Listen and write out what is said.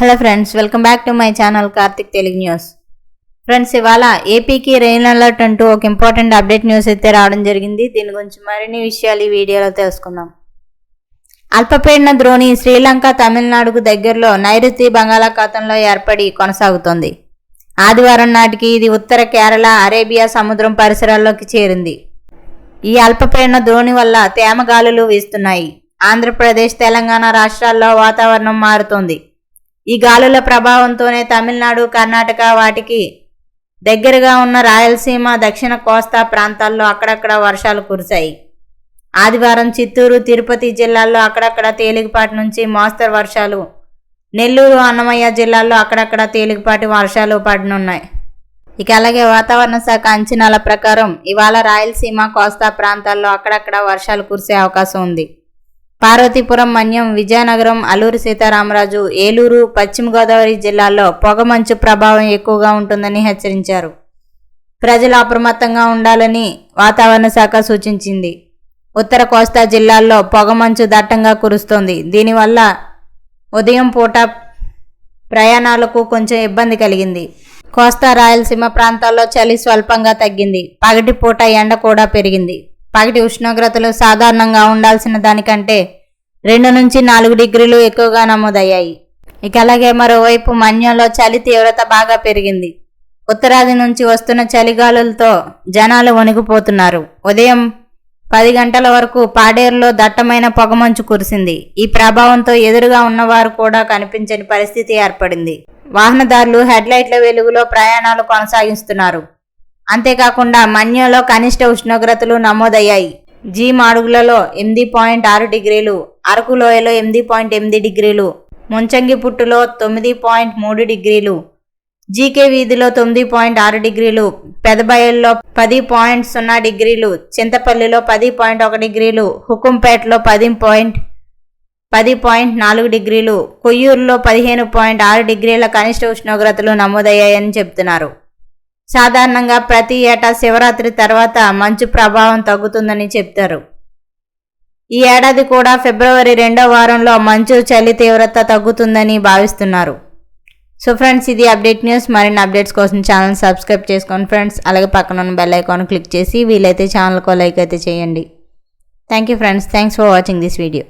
Hello friends welcome back to my channel Karthik Telugu news. Friends ఇవాళ ఏపీకి rain alert అంటూ ఒక important update news అయితే రావడం జరిగింది. దీని గురించి మరిన్ని విషయాలు ఈ వీడియోలో తెలుసుకుందాం. అల్పపీడన ద్రోణి శ్రీలంక తమిళనాడుకు దగ్గరలో నైరుతి బంగాళాఖాతంలో ఏర్పడి కొనసాగుతోంది. ఆదివారం నాటికి ఇది ఉత్తర కేరళ అరేబియా సముద్రం పరిసరాల్లోకి చేరింది. ఈ అల్పపీడన ద్రోణి వల్ల తేమ గాలులు వీస్తున్నాయి. ఆంధ్రప్రదేశ్ తెలంగాణ రాష్ట్రాల్లో వాతావరణం మారుతోంది. ఈ గాలుల ప్రభావంతోనే తమిళనాడు కర్ణాటక వాటికి దగ్గరగా ఉన్న రాయలసీమ దక్షిణ కోస్తా ప్రాంతాల్లో అక్కడక్కడ వర్షాలు కురిశాయి. ఆదివారం చిత్తూరు తిరుపతి జిల్లాల్లో అక్కడక్కడ తేలికపాటి నుంచి మోస్తరు వర్షాలు నెల్లూరు అన్నమయ్య జిల్లాల్లో అక్కడక్కడ తేలికపాటి వర్షాలు పడనున్నాయి. ఇక అలాగే వాతావరణ శాఖ అంచనాల ప్రకారం ఇవాళ రాయలసీమ కోస్తా ప్రాంతాల్లో అక్కడక్కడ వర్షాలు కురిసే అవకాశం ఉంది. పార్వతీపురం మన్యం విజయనగరం అల్లూరు సీతారామరాజు ఏలూరు పశ్చిమ గోదావరి జిల్లాల్లో పొగమంచు ప్రభావం ఎక్కువగా ఉంటుందని హెచ్చరించారు. ప్రజలు అప్రమత్తంగా ఉండాలని వాతావరణ శాఖ సూచించింది. ఉత్తర కోస్తా జిల్లాల్లో పొగమంచు దట్టంగా కురుస్తోంది. దీనివల్ల ఉదయం పూట ప్రయాణాలకు కొంచెం ఇబ్బంది కలిగింది. కోస్తా రాయలసీమ ప్రాంతాల్లో చలి స్వల్పంగా తగ్గింది. పగటి పూట ఎండ కూడా పెరిగింది. పగటి ఉష్ణోగ్రతలు సాధారణంగా ఉండాల్సిన దానికంటే రెండు నుంచి నాలుగు డిగ్రీలు ఎక్కువగా నమోదయ్యాయి. ఇక అలాగే మరోవైపు మన్యంలో చలి తీవ్రత బాగా పెరిగింది. ఉత్తరాది నుంచి వస్తున్న చలిగాలులతో జనాలు వణిగిపోతున్నారు. ఉదయం పది గంటల వరకు పాడేరులో దట్టమైన పొగమంచు కురిసింది. ఈ ప్రభావంతో ఎదురుగా ఉన్నవారు కూడా కనిపించని పరిస్థితి ఏర్పడింది. వాహనదారులు హెడ్లైట్ల వెలుగులో ప్రయాణాలు కొనసాగిస్తున్నారు. అంతేకాకుండా మన్యంలో కనిష్ట ఉష్ణోగ్రతలు నమోదయ్యాయి. జీ మాడుగులలో ఎనిమిది పాయింట్ ఆరు డిగ్రీలు అరకు లోయలో ఎనిమిది పాయింట్ ఎనిమిది డిగ్రీలు ముంచంగిపుట్టులో తొమ్మిది పాయింట్ మూడు డిగ్రీలు జీకే వీధిలో తొమ్మిది పాయింట్ ఆరు డిగ్రీలు పెదబయల్లో పది పాయింట్ సున్నా డిగ్రీలు చింతపల్లిలో పది పాయింట్ ఒక డిగ్రీలు హుకుంపేటలో పది పాయింట్ పది పాయింట్ నాలుగు డిగ్రీలు కొయ్యూరులో పదిహేను పాయింట్ ఆరు డిగ్రీల కనిష్ట ఉష్ణోగ్రతలు నమోదయ్యాయని చెబుతున్నారు సాధారణంగా ప్రతి ఏటా శివరాత్రి తర్వాత మంచు ప్రభావం తగ్గుతుందని చెప్తారు. ఈ ఏడాది కూడా ఫిబ్రవరి రెండో వారంలో మంచు చలి తీవ్రత తగ్గుతుందని భావిస్తున్నారు. సో ఫ్రెండ్స్ ఇది అప్డేట్ న్యూస్. మరిన్ని అప్డేట్స్ కోసం ఛానల్ సబ్స్క్రైబ్ చేసుకోండి ఫ్రెండ్స్. అలాగే పక్కన ఉన్న బెల్ ఐకాన్ క్లిక్ చేసి వీలైతే ఛానల్కో లైక్ అయితే చేయండి. Thank you friends. Thanks for watching this video.